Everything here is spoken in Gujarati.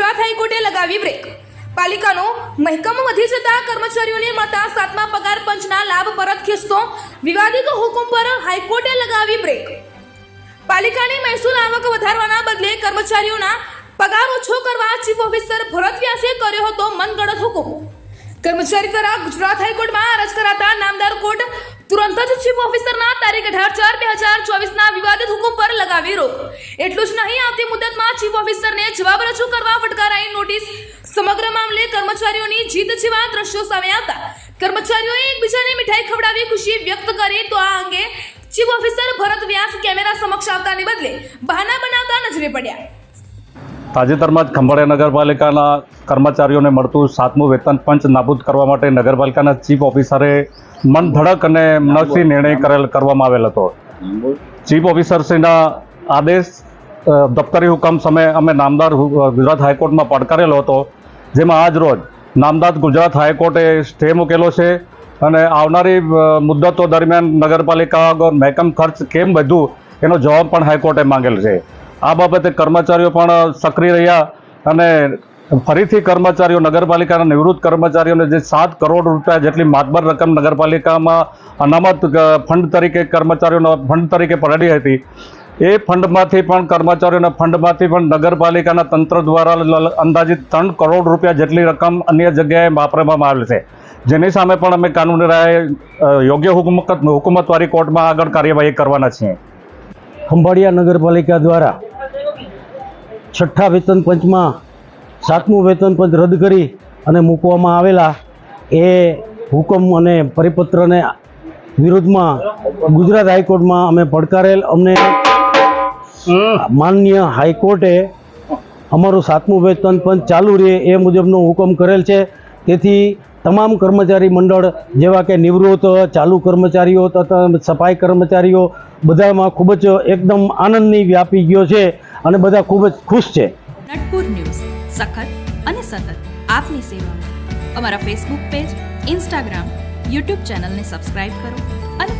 ગુજરાત હાઈકોર્ટે લગાવી બ્રેક. પાલિકાનો મહેકમ વધી જતા કર્મચારીઓને મળતા સાતમા પગાર પંચના લાભ પરત ખેંચતો વિવાદિત હુકમ પર હાઈકોર્ટે લગાવી બ્રેક. પાલિકાની મહેસૂલ આવક વધારવાના બદલે કર્મચારીઓના પગાર ઓછો કરવા ચીફ ઓફિસર ભરત વ્યાસે કર્યો હતો મનગણત હુકમ. કર્મચારી દ્વારા ગુજરાત હાઈકોર્ટમાં અરજ કરાતા નામદાર કોર્ટ તુરંત જ ચીફ ઓફિસરના તારીખ અઢાર ચાર બે હજાર ચોવીસના વિવાદિત હુકમ પર લગાવી રોક. એટલું જ નહીં, આવતી મુદતમાં ચીફ ઓફિસરને જવાબ રજૂ કરવા ફટકારાઈ નોટિસ. સમગ્ર મામલે કર્મચારીઓની જીત જેવા દ્રશ્યો સામે આવતા. કર્મચારીઓએ એકબીજાને મીઠાઈ ખવડાવી ખુશી વ્યક્ત કરી, તો આ અંગે chief officer Bharat Vyas camera સમક્ષ આવતાને બદલે બહાના બનાવતા નજરે પડ્યા. તાજેતરમાં જ ખંભાળિયા નગરપાલિકાના કર્મચારીઓને મળતું સાતમું વેતન પંચ નાબૂદ કરવા માટે નગરપાલિકાના ચીફ ઓફિસરે મન ધડક અને મનસ્વી નિર્ણય કરેલ કરવામાં આવેલ હતો. ચીફ ઓફિસરશ્રીના આદેશ દફતરી હુકમ સમયે અમે નામદાર ગુજરાત હાઈકોર્ટમાં પડકારેલો હતો, જેમાં આજ રોજ નામદાર ગુજરાત હાઈકોર્ટે સ્ટે મૂકેલો છે અને આવનારી મુદ્દતો દરમિયાન નગરપાલિકા મહેકમ ખર્ચ કેમ વધ્યું એનો જવાબ પણ હાઈકોર્ટે માંગેલ છે. આ બાબતે કર્મચારીઓ પણ સક્રિય રહ્યા અને ફરીથી કર્મચારીઓ નગરપાલિકાના નિવૃત્ત કર્મચારીઓને જે સાત કરોડ રૂપિયા જેટલી માતબર રકમ નગરપાલિકામાં અનામત ફંડ તરીકે કર્મચારીઓના ફંડ તરીકે પડેલી હતી. એ ફંડમાંથી પણ કર્મચારીઓના ફંડમાંથી પણ નગરપાલિકાના તંત્ર દ્વારા અંદાજિત ત્રણ કરોડ રૂપિયા જેટલી રકમ અન્ય જગ્યાએ વાપરવામાં આવેલ છે. જેની સામે પણ અમે કાનૂની રાય યોગ્ય હુકુમત હુકુમતવાળી કોર્ટમાં આગળ કાર્યવાહી કરવાના છીએ. ખંભાળિયા નગરપાલિકા દ્વારા છઠ્ઠા વેતન પંચમાં સાતમું વેતન પંચ રદ કરી અને મૂકવામાં આવેલા એ હુકમ અને પરિપત્રને વિરુદ્ધમાં ગુજરાત હાઈકોર્ટમાં અમે પડકારેલ. અમને માનનીય હાઈકોર્ટે અમારું સાતમું વેતન પંચ ચાલુ રહે એ મુજબનો હુકમ કરેલ છે. તેથી તમામ કર્મચારી મંડળ જેવા કે નિવૃત્ત, ચાલુ કર્મચારીઓ તથા સફાઈ કર્મચારીઓ બધામાં ખૂબ જ એકદમ આનંદની વ્યાપી ગયો છે. અને બધા ખૂબ જ ખુશ છે. નટપુર ન્યૂઝ, સખત અને સતત આપની સેવામાં. અમારા ફેસબુક પેજ ઇન્સ્ટાગ્રામ યુટ્યુબ ચેનલને સબસ્ક્રાઇબ કરો અને